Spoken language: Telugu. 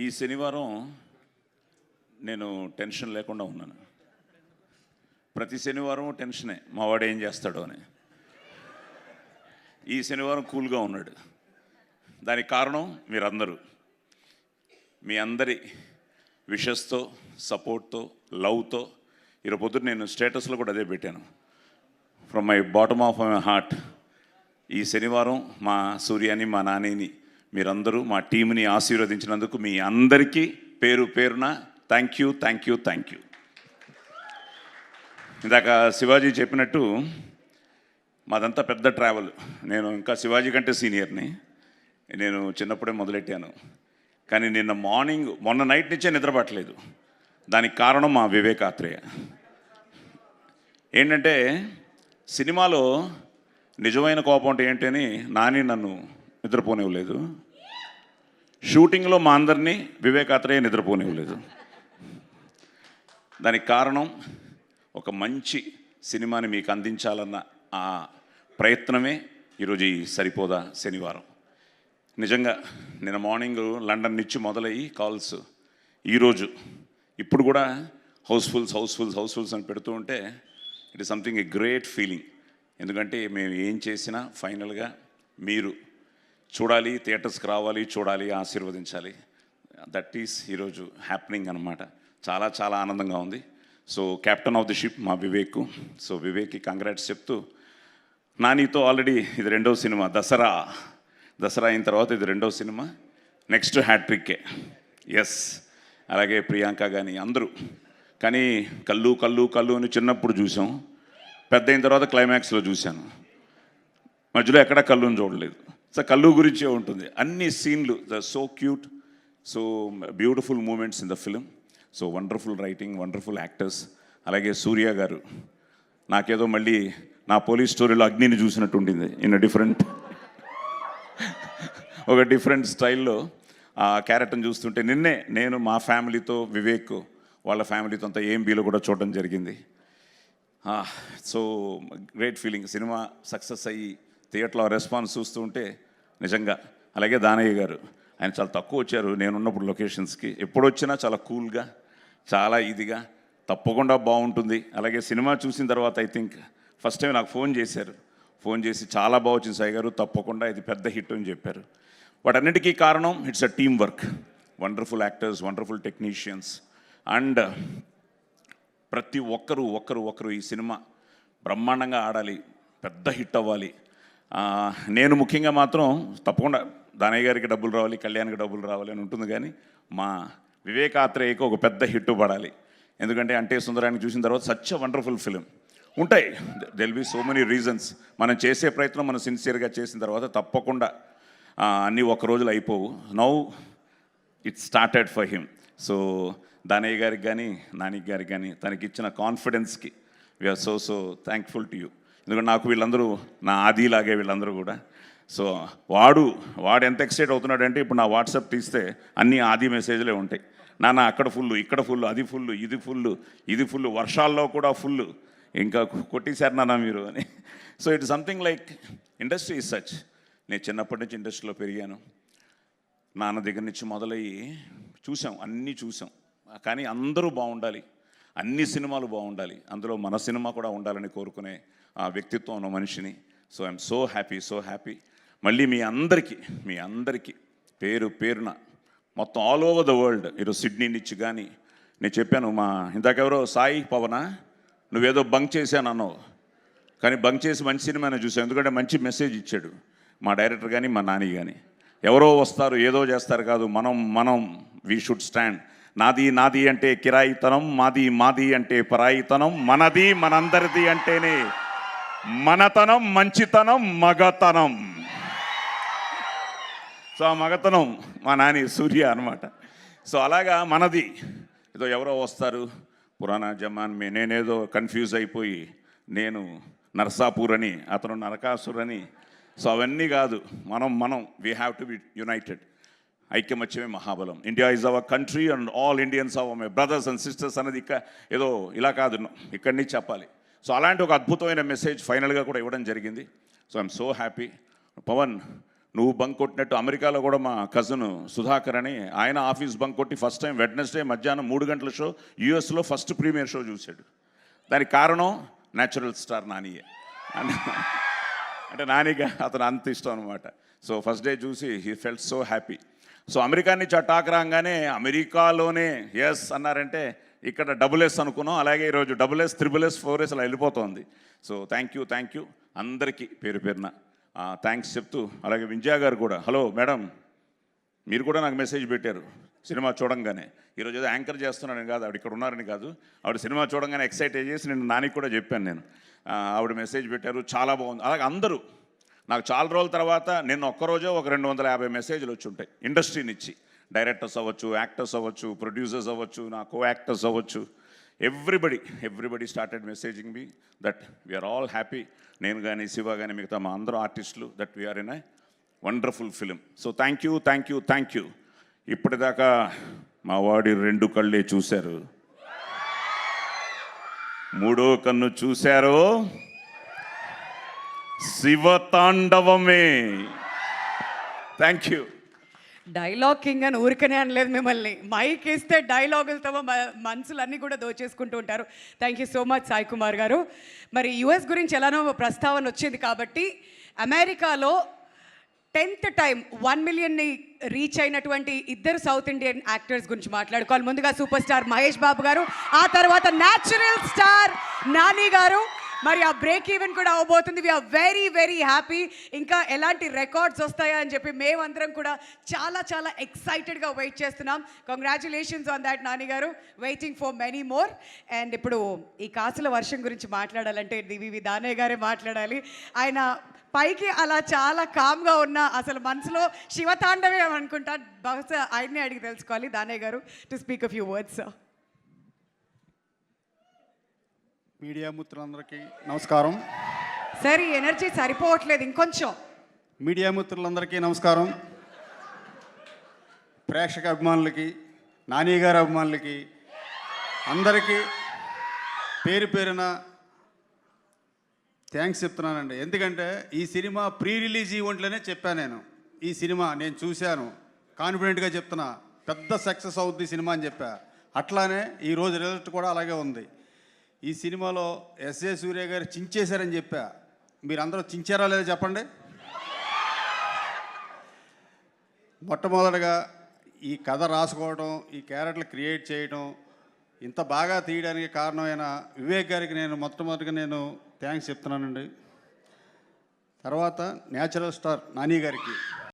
ఈ శనివారం నేను టెన్షన్ లేకుండా ఉన్నాను. ప్రతి శనివారం టెన్షనే మా వాడు ఏం చేస్తాడో అని. ఈ శనివారం కూల్గా ఉన్నాడు. దానికి కారణం మీరందరూ. మీ అందరి విషస్తో సపోర్ట్తో లవ్తో ఈరోజు పొద్దున్న నేను స్టేటస్లో కూడా అదే పెట్టాను. From my bottom of my heart ఈ శనివారం మా సూర్యాని మా నానిని మీరందరూ మా టీంని ఆశీర్వదించినందుకు మీ అందరికీ పేరు పేరున thank you thank you thank you ఇందాక శివాజీ చెప్పినట్టు మాదంతా పెద్ద ట్రావెల్ నేను ఇంకా శివాజీ కంటే సీనియర్ని నేను చిన్నప్పుడే మొదలెట్టాను. కానీ నిన్న మార్నింగ్ మొన్న నైట్ నుంచే నిద్రపట్టలేదు. దానికి కారణం మా వివేకాత్రేయ. ఏంటంటే సినిమాలో నిజమైన కోపం అంటే ఏంటి అని నాని నన్ను నిద్రపోనివ్వలేదు. షూటింగ్లో మా అందరినీ వివేకాత్రయ నిద్రపోనివ్వలేదు. దానికి కారణం ఒక మంచి సినిమాని మీకు అందించాలన్న ఆ ప్రయత్నమే ఈరోజు ఈ సరిపోదా శనివారం. నిజంగా నిన్న మార్నింగ్ లండన్ నుంచి మొదలయ్యి కాల్స్ ఈరోజు ఇప్పుడు కూడా హౌస్ఫుల్స్ హౌస్ఫుల్స్ హౌస్ఫుల్స్ అని పెడుతూ ఉంటే it is something a great feeling. ఎందుకంటే మేము ఏం చేసినా ఫైనల్గా మీరు చూడాలి థియేటర్స్కి రావాలి చూడాలి ఆశీర్వదించాలి. దట్ ఈస్ ఈరోజు హ్యాపెనింగ్ అనమాట చాలా చాలా ఆనందంగా ఉంది. So captain of the ship మా వివేక్ సో వివేక్కి కంగ్రాట్స్ చెప్తూ నానితో ఆల్రెడీ ఇది రెండో సినిమా దసరా. దసరా అయిన తర్వాత ఇది రెండో సినిమా. నెక్స్ట్ హ్యాట్రిక్కే ఎస్ అలాగే ప్రియాంక కానీ అందరూ. కానీ కళ్ళు కళ్ళు కళ్ళు అని చిన్నప్పుడు చూసాం. పెద్ద అయిన తర్వాత క్లైమాక్స్లో చూశాను. మధ్యలో ఎక్కడ కళ్ళుని చూడలేదు. సో కళ్ళు గురించే ఉంటుంది అన్ని సీన్లు the so cute so beautiful moments in the film so wonderful writing wonderful actors అలాగే సూర్య గారు నాకేదో మళ్ళీ నా పోలీస్ స్టోరీలో అగ్నిని చూసినట్టు ఉండింది ఇన్ డిఫరెంట్ ఒక డిఫరెంట్ స్టైల్లో ఆ క్యారెక్టర్ని చూస్తుంటే నిన్నే నేను మా ఫ్యామిలీతో వివేక్ వాళ్ళ ఫ్యామిలీతో అంతా ఏం బీలో కూడా చూడడం జరిగింది. So great feeling cinema success అయ్యి థియేటర్లో రెస్పాన్స్ చూస్తుంటే నిజంగా. అలాగే దానయ్య గారు ఆయన చాలా తక్కువ వచ్చారు. నేనున్నప్పుడు లొకేషన్స్కి. ఎప్పుడు వచ్చినా చాలా కూల్గా చాలా ఇదిగా తప్పకుండా బాగుంటుంది అలాగే సినిమా చూసిన తర్వాత ఐ థింక్ ఫస్ట్ టైం నాకు ఫోన్ చేశారు. ఫోన్ చేసి చాలా బాగా వచ్చింది సాయి గారు తప్పకుండా ఇది పెద్ద హిట్ అని చెప్పారు. వాటన్నిటికీ కారణం it's a team work. Wonderful actors wonderful technicians. And ప్రతి ఒక్కరు ఒక్కరు ఒక్కరు ఈ సినిమా బ్రహ్మాండంగా ఆడాలి పెద్ద హిట్ అవ్వాలి. నేను ముఖ్యంగా మాత్రం తప్పకుండా దానయ్య గారికి డబ్బులు రావాలి కళ్యాణ్కి డబ్బులు రావాలి అని ఉంటుంది కానీ మా వివేకాత్రేయకు ఒక పెద్ద హిట్ పడాలి. ఎందుకంటే అంటే సుందరానికి చూసిన తర్వాత సచ్ వండర్ఫుల్ ఫిలిం ఉంటాయి. There'll be so many reasons మనం చేసే ప్రయత్నం మనం సిన్సియర్గా చేసిన తర్వాత తప్పకుండా అన్నీ ఒక రోజులు అయిపోవు. Now it started for him so Danayya గారికి కానీ నానికి గారికి కానీ తనకి ఇచ్చిన కాన్ఫిడెన్స్కి we're so so thankful to you ఎందుకంటే నాకు వీళ్ళందరూ నా ఆదిలాగే వీళ్ళందరూ కూడా. సో వాడు వాడు ఎంత ఎక్సైట్ అవుతున్నాడంటే ఇప్పుడు నా వాట్సాప్ తీస్తే అన్ని ఆది మెసేజ్లే ఉంటాయి. నాన్న అక్కడ ఫుల్ ఇక్కడ ఫుల్ అది ఫుల్ ఇది ఫుల్ ఇది ఫుల్ వర్షాల్లో కూడా ఫుల్ ఇంకా కొట్టేశారు నాన్న మీరు అని. So it something like industry is such. నేను చిన్నప్పటి నుంచి ఇండస్ట్రీలో పెరిగాను. నాన్న దగ్గర నుంచి మొదలయ్యి చూసాం అన్నీ చూసాం. కానీ అందరూ బాగుండాలి. అన్ని సినిమాలు బాగుండాలి. అందులో మన సినిమా కూడా ఉండాలని కోరుకునే ఆ వ్యక్తిత్వం ఉన్న మనిషిని. So I'm so happy so happy. మళ్ళీ మీ అందరికీ మీ అందరికీ పేరు పేరున మొత్తం ఆల్ ఓవర్ ద వరల్డ్ ఈరోజు సిడ్నీ నుంచి కానీ నేను చెప్పాను మా ఇందాకెవరో సాయి పవనా నువ్వేదో బంక్ చేశాను అన్నావు. కానీ బంక్ చేసి మంచి సినిమానే చూసాను ఎందుకంటే మంచి మెసేజ్ ఇచ్చాడు మా డైరెక్టర్ కానీ మా నాని కానీ ఎవరో వస్తారు ఏదో చేస్తారు కాదు మనం మనం వీ షుడ్ స్టాండ్ నాది నాది అంటే కిరాయితనం మాది మాది అంటే పరాయితనం మనది మనందరిది అంటేనే మనతనం మంచితనం మగతనం. సో ఆ మగతనం మా నాని సూర్య అనమాట సో అలాగా మనది. ఏదో ఎవరో వస్తారు. పురాణ జమాన్ మే నేనేదో కన్ఫ్యూజ్ అయిపోయి నేను నర్సాపూర్ అని అతను నరకాసుర్ అని. సో అవన్నీ కాదు. మనం మనం we have to be united ఐక్యమత్యమే మహాబలం. India is our country and all Indians our my brothers and sisters అనేది ఇక్క ఏదో ఇలా కాదు. ఇక్కడి నుంచి చెప్పాలి. సో అలాంటి ఒక అద్భుతమైన మెసేజ్ ఫైనల్గా కూడా ఇవ్వడం జరిగింది. So I'm so happy Pavan నువ్వు బంక్ కొట్టినట్టు అమెరికాలో కూడా మా కజన్ సుధాకర్ అని ఆయన ఆఫీస్ బంక్ కొట్టి ఫస్ట్ టైం వెడ్నెస్డే మధ్యాహ్నం మూడు గంటల షో యూఎస్లో ఫస్ట్ ప్రీమియర్ షో చూశాడు. దానికి కారణం న్యాచురల్ స్టార్ నానియే. అంటే నానిగా అతను అంత ఇష్టం అనమాట సో ఫస్ట్ డే చూసి he felt so happy so America నుంచి అటాక్ రాగానే అమెరికాలోనే ఎస్ అన్నారంటే ఇక్కడ డబుల్ ఎస్ అనుకున్నాం. అలాగే ఈరోజు double yes triple yes four yes అలా వెళ్ళిపోతుంది. So thank you thank you అందరికీ పేరు పేరున థ్యాంక్స్ చెప్తూ అలాగే వింజయా గారు కూడా హలో మేడం మీరు కూడా నాకు మెసేజ్ పెట్టారు సినిమా చూడంగానే. ఈరోజు ఏదో యాంకర్ చేస్తున్నానని కాదు ఆవిడ ఇక్కడ ఉన్నారని కాదు. ఆవిడ సినిమా చూడంగానే ఎక్సైట్ చేసి నేను నానికి కూడా చెప్పాను నేను. ఆవిడ మెసేజ్ పెట్టారు చాలా బాగుంది. అలాగే అందరూ నాకు చాలా రోజుల తర్వాత నిన్న ఒక్కరోజే ఒక రెండు వందల యాభై మెసేజ్లు వచ్చి ఉంటాయి ఇండస్ట్రీ నుంచి డైరెక్టర్స్ అవ్వచ్చు యాక్టర్స్ అవ్వచ్చు ప్రొడ్యూసర్స్ అవ్వచ్చు నా కో యాక్టర్స్ అవ్వచ్చు everybody everybody started messaging me that we're all happy నేను కానీ శివ కానీ మిగతా మా అందరూ ఆర్టిస్టులు that we're in a wonderful film so thank you thank you thank you ఇప్పటిదాకా మా వాడి రెండు కళ్ళే చూశారు. మూడో కన్ను చూశారు? శివతాండవమే. థ్యాంక్ యూ డైలాగ్ కింగ్ అని ఊరికనే అనలేదు మిమ్మల్ని. మైక్ ఇస్తే డైలాగులతో మ- మనసులన్నీ కూడా దోచేసుకుంటూ ఉంటారు. Thank you so much Sai Kumar గారు. మరి యుఎస్ గురించి ఎలానో ప్రస్తావన వచ్చింది కాబట్టి అమెరికాలో టెన్త్ టైం వన్ మిలియన్ని రీచ్ అయినటువంటి ఇద్దరు సౌత్ ఇండియన్ యాక్టర్స్ గురించి మాట్లాడుకోవాలి. ముందుగా సూపర్ స్టార్ మహేష్ బాబు గారు ఆ తర్వాత న్యాచురల్ స్టార్ నాని గారు. మరి ఆ బ్రేక్ ఈవెన్ కూడా అవబోతుంది. వీఆర్ వెరీ వెరీ హ్యాపీ ఇంకా ఎలాంటి రికార్డ్స్ వస్తాయా అని చెప్పి మేమందరం కూడా చాలా చాలా ఎక్సైటెడ్గా వెయిట్ చేస్తున్నాం. కంగ్రాచులేషన్స్ ఆన్ దాట్ నాని గారు. Waiting for many more and ఇప్పుడు ఈ కాసుల వర్షం గురించి మాట్లాడాలంటే దివి దానయ్య గారే మాట్లాడాలి. ఆయన పైకి అలా చాలా కామ్గా ఉన్న అసలు మనసులో శివతాండవే అనుకుంటా. బహుశా ఆయన్నే అడిగి తెలుసుకోవాలి దానయ్య గారు to speak a few words media మిత్రులందరికీ నమస్కారం. సార్ ఈ ఎనర్జీ సరిపోవట్లేదు ఇంకొంచెం. మీడియా మిత్రులందరికీ నమస్కారం. ప్రేక్షక అభిమానులకి నాని గారి అభిమానులకి అందరికీ పేరు పేరున థ్యాంక్స్ చెప్తున్నానండి. ఎందుకంటే ఈ సినిమా ప్రీ రిలీజ్ ఈవెంట్లోనే చెప్పాను నేను. ఈ సినిమా నేను చూశాను. కాన్ఫిడెంట్గా చెప్తున్నా. పెద్ద సక్సెస్ అవుద్ది సినిమా అని చెప్పా. అట్లానే ఈరోజు రిజల్ట్ కూడా అలాగే ఉంది. ఈ సినిమాలో ఎస్ఏ సూర్య గారు చించేశారని చెప్పా. మీరందరూ చించారా లేదా చెప్పండి? మొట్టమొదటగా ఈ కథ రాసుకోవడం ఈ క్యారెక్టర్లు క్రియేట్ చేయడం ఇంత బాగా తీయడానికి కారణమైన వివేక్ గారికి నేను మొట్టమొదటిగా నేను థ్యాంక్స్ చెప్తున్నానండి. తర్వాత న్యాచురల్ స్టార్ నాని గారికి.